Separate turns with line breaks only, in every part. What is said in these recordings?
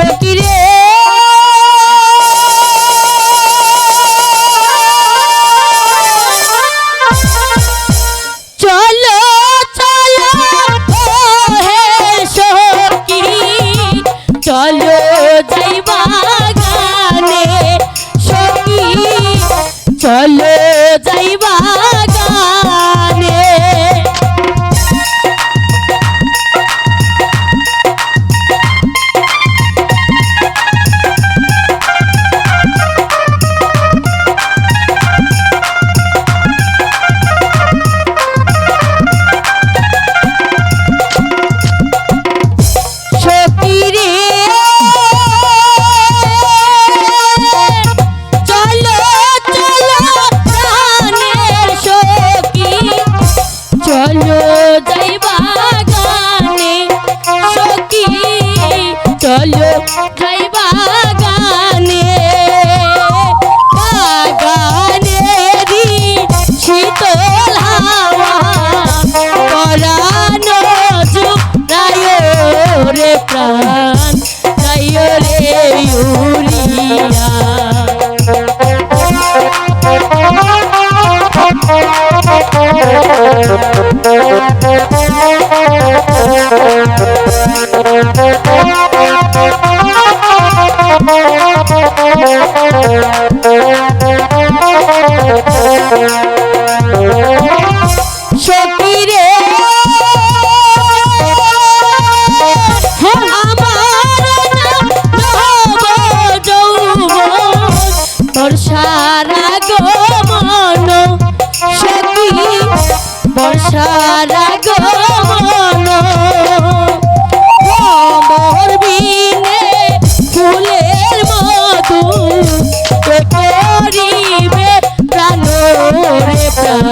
ও হে সখী। চলো যাইবা চলো যাইবা বাগানে বাগানেরই শীতল হাওয়া। পরানো রে প্রাণ। সখীরে ভ্রমর বিনে ফুলের মধু করিবে প্রাণ রে প্রাণ।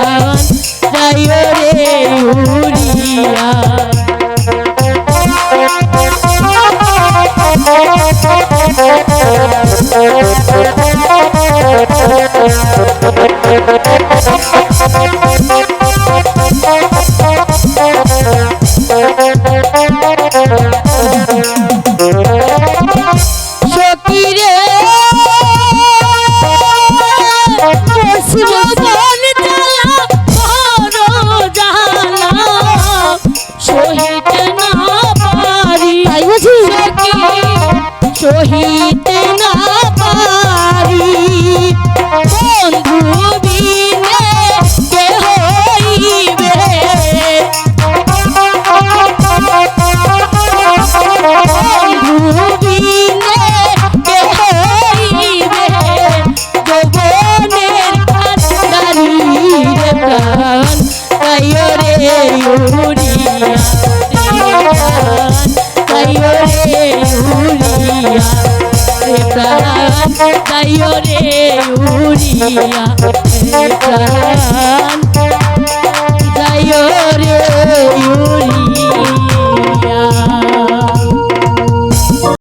বড় জ্বালা সহিতে না পারি বন্ধু প্রাণ তাইও রে উড়িয়া প্রাণ।